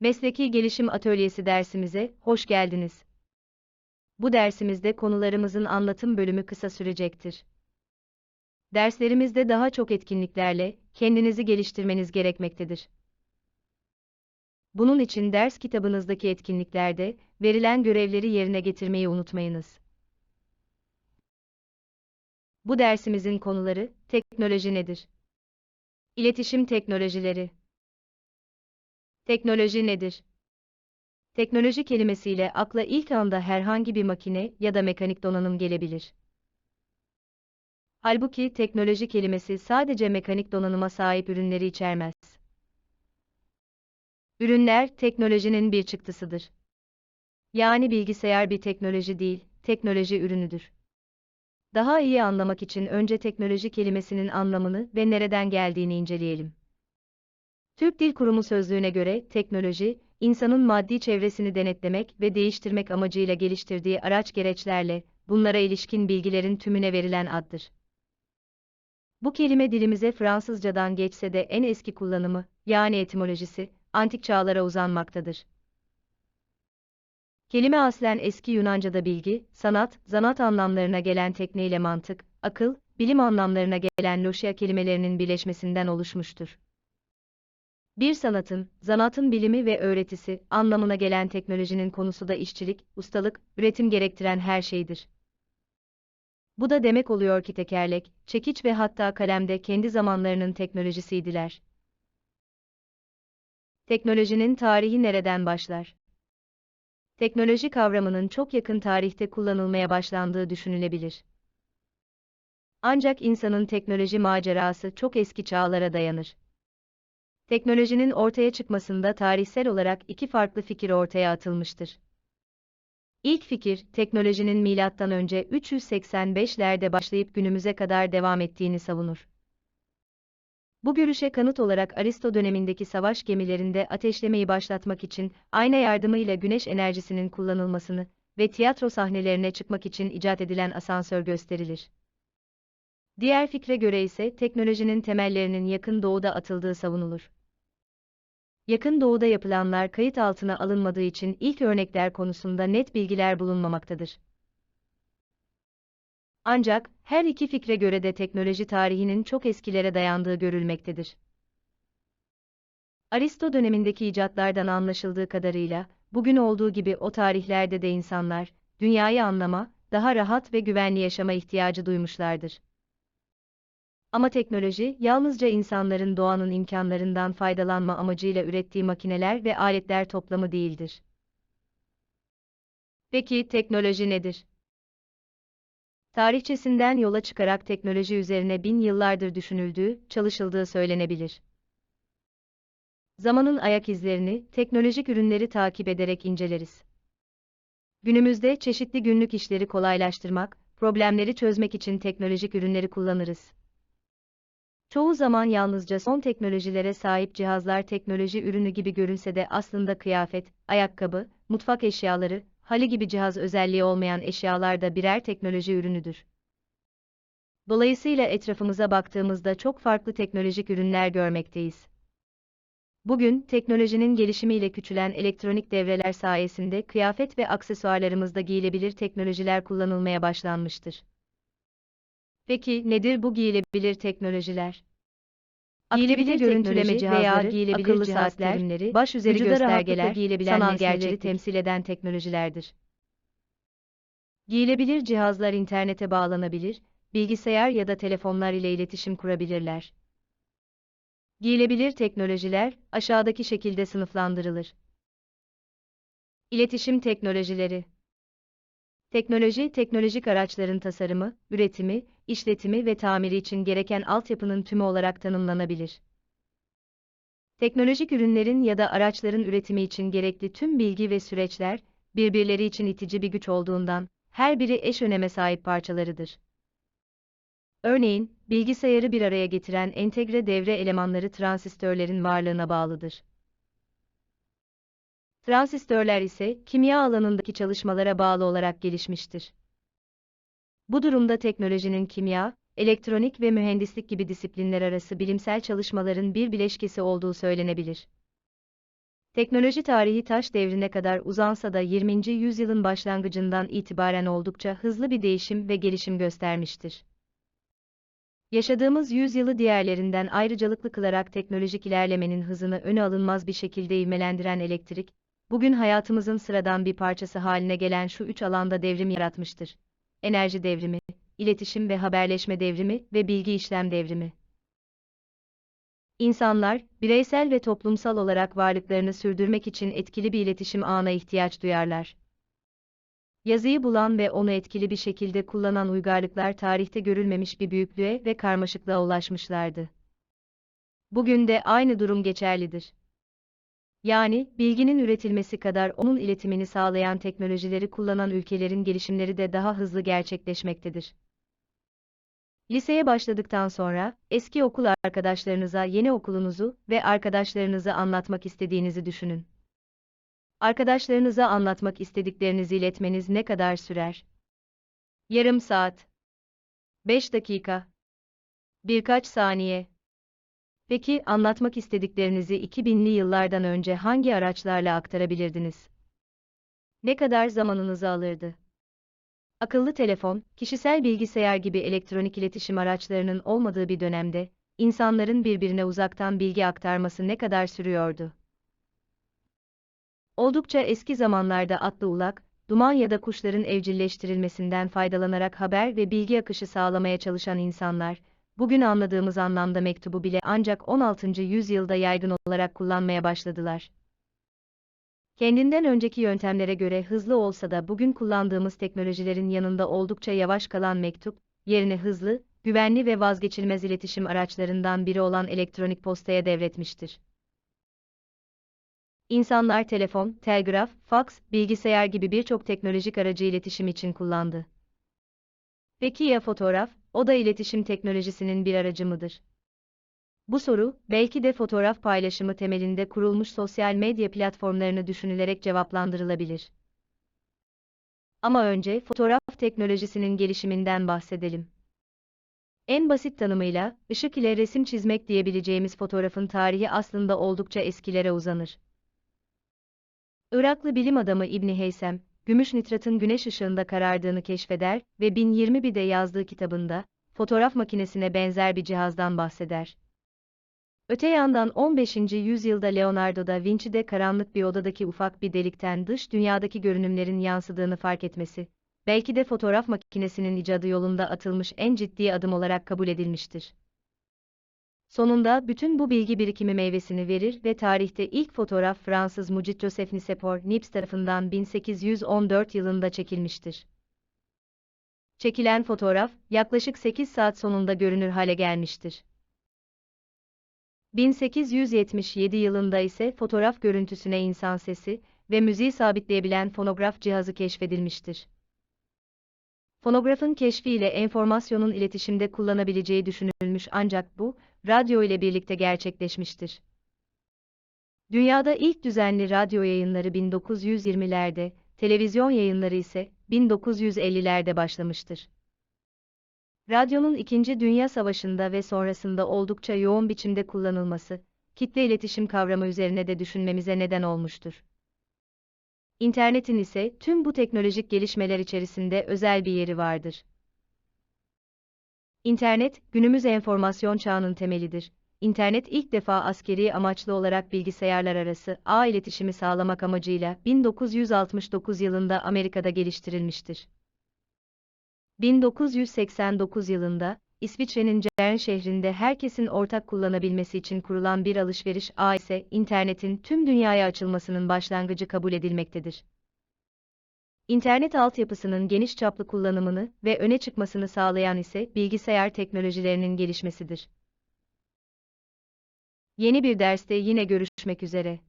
Mesleki Gelişim Atölyesi dersimize hoş geldiniz. Bu dersimizde konularımızın anlatım bölümü kısa sürecektir. Derslerimizde daha çok etkinliklerle kendinizi geliştirmeniz gerekmektedir. Bunun için ders kitabınızdaki etkinliklerde verilen görevleri yerine getirmeyi unutmayınız. Bu dersimizin konuları teknoloji nedir? İletişim teknolojileri. Teknoloji nedir? Teknoloji kelimesiyle akla ilk anda herhangi bir makine ya da mekanik donanım gelebilir. Halbuki teknoloji kelimesi sadece mekanik donanıma sahip ürünleri içermez. Ürünler teknolojinin bir çıktısıdır. Yani bilgisayar bir teknoloji değil, teknoloji ürünüdür. Daha iyi anlamak için önce teknoloji kelimesinin anlamını ve nereden geldiğini inceleyelim. Türk Dil Kurumu sözlüğüne göre teknoloji, insanın maddi çevresini denetlemek ve değiştirmek amacıyla geliştirdiği araç gereçlerle bunlara ilişkin bilgilerin tümüne verilen addır. Bu kelime dilimize Fransızcadan geçse de en eski kullanımı, yani etimolojisi, antik çağlara uzanmaktadır. Kelime aslen eski Yunanca'da bilgi, sanat, zanat anlamlarına gelen tekne ile mantık, akıl, bilim anlamlarına gelen loşia kelimelerinin birleşmesinden oluşmuştur. Bir sanatın, zanatın bilimi ve öğretisi anlamına gelen teknolojinin konusu da işçilik, ustalık, üretim gerektiren her şeydir. Bu da demek oluyor ki tekerlek, çekiç ve hatta kalemde kendi zamanlarının teknolojisiydiler. Teknolojinin tarihi nereden başlar? Teknoloji kavramının çok yakın tarihte kullanılmaya başlandığı düşünülebilir. Ancak insanın teknoloji macerası çok eski çağlara dayanır. Teknolojinin ortaya çıkmasında tarihsel olarak iki farklı fikir ortaya atılmıştır. İlk fikir, teknolojinin milattan önce 385'lerde başlayıp günümüze kadar devam ettiğini savunur. Bu görüşe kanıt olarak Aristo dönemindeki savaş gemilerinde ateşlemeyi başlatmak için ayna yardımıyla güneş enerjisinin kullanılmasını ve tiyatro sahnelerine çıkmak için icat edilen asansör gösterilir. Diğer fikre göre ise teknolojinin temellerinin yakın doğuda atıldığı savunulur. Yakın doğuda yapılanlar kayıt altına alınmadığı için ilk örnekler konusunda net bilgiler bulunmamaktadır. Ancak, her iki fikre göre de teknoloji tarihinin çok eskilere dayandığı görülmektedir. Aristo dönemindeki icatlardan anlaşıldığı kadarıyla, bugün olduğu gibi o tarihlerde de insanlar, dünyayı anlama, daha rahat ve güvenli yaşama ihtiyacı duymuşlardır. Ama teknoloji, yalnızca insanların doğanın imkanlarından faydalanma amacıyla ürettiği makineler ve aletler toplamı değildir. Peki teknoloji nedir? Tarihçesinden yola çıkarak teknoloji üzerine bin yıllardır düşünüldüğü, çalışıldığı söylenebilir. Zamanın ayak izlerini, teknolojik ürünleri takip ederek inceleriz. Günümüzde çeşitli günlük işleri kolaylaştırmak, problemleri çözmek için teknolojik ürünleri kullanırız. Çoğu zaman yalnızca son teknolojilere sahip cihazlar teknoloji ürünü gibi görünse de aslında kıyafet, ayakkabı, mutfak eşyaları, hali gibi cihaz özelliği olmayan eşyalar da birer teknoloji ürünüdür. Dolayısıyla etrafımıza baktığımızda çok farklı teknolojik ürünler görmekteyiz. Bugün, teknolojinin gelişimiyle küçülen elektronik devreler sayesinde kıyafet ve aksesuarlarımızda giyilebilir teknolojiler kullanılmaya başlanmıştır. Peki nedir bu giyilebilir teknolojiler? Giyilebilir görüntüleme cihazları veya giyilebilir akıllı saatler, baş üzeri göstergeler, giyilebilen nesneleri temsil eden teknolojilerdir. Giyilebilir cihazlar internete bağlanabilir, bilgisayar ya da telefonlar ile iletişim kurabilirler. Giyilebilir teknolojiler aşağıdaki şekilde sınıflandırılır. İletişim teknolojileri Teknoloji, teknolojik araçların tasarımı, üretimi, işletimi ve tamiri için gereken altyapının tümü olarak tanımlanabilir. Teknolojik ürünlerin ya da araçların üretimi için gerekli tüm bilgi ve süreçler, birbirleri için itici bir güç olduğundan, her biri eş öneme sahip parçalarıdır. Örneğin, bilgisayarı bir araya getiren entegre devre elemanları transistörlerin varlığına bağlıdır. Transistörler ise kimya alanındaki çalışmalara bağlı olarak gelişmiştir. Bu durumda teknolojinin kimya, elektronik ve mühendislik gibi disiplinler arası bilimsel çalışmaların bir bileşkesi olduğu söylenebilir. Teknoloji tarihi taş devrine kadar uzansa da 20. yüzyılın başlangıcından itibaren oldukça hızlı bir değişim ve gelişim göstermiştir. Yaşadığımız yüzyılı diğerlerinden ayrıcalıklı kılarak teknolojik ilerlemenin hızını öne alınmaz bir şekilde ivmelendiren elektrik, bugün hayatımızın sıradan bir parçası haline gelen şu üç alanda devrim yaratmıştır. Enerji devrimi, iletişim ve haberleşme devrimi ve bilgi işlem devrimi. İnsanlar, bireysel ve toplumsal olarak varlıklarını sürdürmek için etkili bir iletişim ağına ihtiyaç duyarlar. Yazıyı bulan ve onu etkili bir şekilde kullanan uygarlıklar tarihte görülmemiş bir büyüklüğe ve karmaşıklığa ulaşmışlardı. Bugün de aynı durum geçerlidir. Yani, bilginin üretilmesi kadar onun iletimini sağlayan teknolojileri kullanan ülkelerin gelişimleri de daha hızlı gerçekleşmektedir. Liseye başladıktan sonra, eski okul arkadaşlarınıza yeni okulunuzu ve arkadaşlarınızı anlatmak istediğinizi düşünün. Arkadaşlarınıza anlatmak istediklerinizi iletmeniz ne kadar sürer? Yarım saat. 5 dakika. Birkaç saniye. Peki, anlatmak istediklerinizi 2000'li yıllardan önce hangi araçlarla aktarabilirdiniz? Ne kadar zamanınızı alırdı? Akıllı telefon, kişisel bilgisayar gibi elektronik iletişim araçlarının olmadığı bir dönemde, insanların birbirine uzaktan bilgi aktarması ne kadar sürüyordu? Oldukça eski zamanlarda atlı ulak, duman ya da kuşların evcilleştirilmesinden faydalanarak haber ve bilgi akışı sağlamaya çalışan insanlar, bugün anladığımız anlamda mektubu bile ancak 16. yüzyılda yaygın olarak kullanmaya başladılar. Kendinden önceki yöntemlere göre hızlı olsa da bugün kullandığımız teknolojilerin yanında oldukça yavaş kalan mektup, yerine hızlı, güvenli ve vazgeçilmez iletişim araçlarından biri olan elektronik postaya devretmiştir. İnsanlar telefon, telgraf, faks, bilgisayar gibi birçok teknolojik aracı iletişim için kullandı. Peki ya fotoğraf, o da iletişim teknolojisinin bir aracı mıdır? Bu soru, belki de fotoğraf paylaşımı temelinde kurulmuş sosyal medya platformlarını düşünülerek cevaplandırılabilir. Ama önce fotoğraf teknolojisinin gelişiminden bahsedelim. En basit tanımıyla, ışık ile resim çizmek diyebileceğimiz fotoğrafın tarihi aslında oldukça eskilere uzanır. Iraklı bilim adamı İbni Heysem, gümüş nitratın güneş ışığında karardığını keşfeder ve 1021'de yazdığı kitabında, fotoğraf makinesine benzer bir cihazdan bahseder. Öte yandan 15. yüzyılda Leonardo da Vinci de karanlık bir odadaki ufak bir delikten dış dünyadaki görünümlerin yansıdığını fark etmesi, belki de fotoğraf makinesinin icadı yolunda atılmış en ciddi adım olarak kabul edilmiştir. Sonunda bütün bu bilgi birikimi meyvesini verir ve tarihte ilk fotoğraf Fransız mucit Joseph Nicephore Niepce tarafından 1814 yılında çekilmiştir. Çekilen fotoğraf, yaklaşık 8 saat sonunda görünür hale gelmiştir. 1877 yılında ise fotoğraf görüntüsüne insan sesi ve müziği sabitleyebilen fonograf cihazı keşfedilmiştir. Fonografın keşfiyle enformasyonun iletişimde kullanabileceği düşünülmüş ancak bu, radyo ile birlikte gerçekleşmiştir. Dünyada ilk düzenli radyo yayınları 1920'lerde, televizyon yayınları ise 1950'lerde başlamıştır. Radyonun İkinci Dünya Savaşı'nda ve sonrasında oldukça yoğun biçimde kullanılması, kitle iletişim kavramı üzerine de düşünmemize neden olmuştur. İnternetin ise tüm bu teknolojik gelişmeler içerisinde özel bir yeri vardır. İnternet, günümüz enformasyon çağının temelidir. İnternet ilk defa askeri amaçlı olarak bilgisayarlar arası ağ iletişimi sağlamak amacıyla 1969 yılında Amerika'da geliştirilmiştir. 1989 yılında, İsviçre'nin Cern şehrinde herkesin ortak kullanabilmesi için kurulan bir alışveriş ağı ise internetin tüm dünyaya açılmasının başlangıcı kabul edilmektedir. İnternet altyapısının geniş çaplı kullanımını ve öne çıkmasını sağlayan ise bilgisayar teknolojilerinin gelişmesidir. Yeni bir derste yine görüşmek üzere.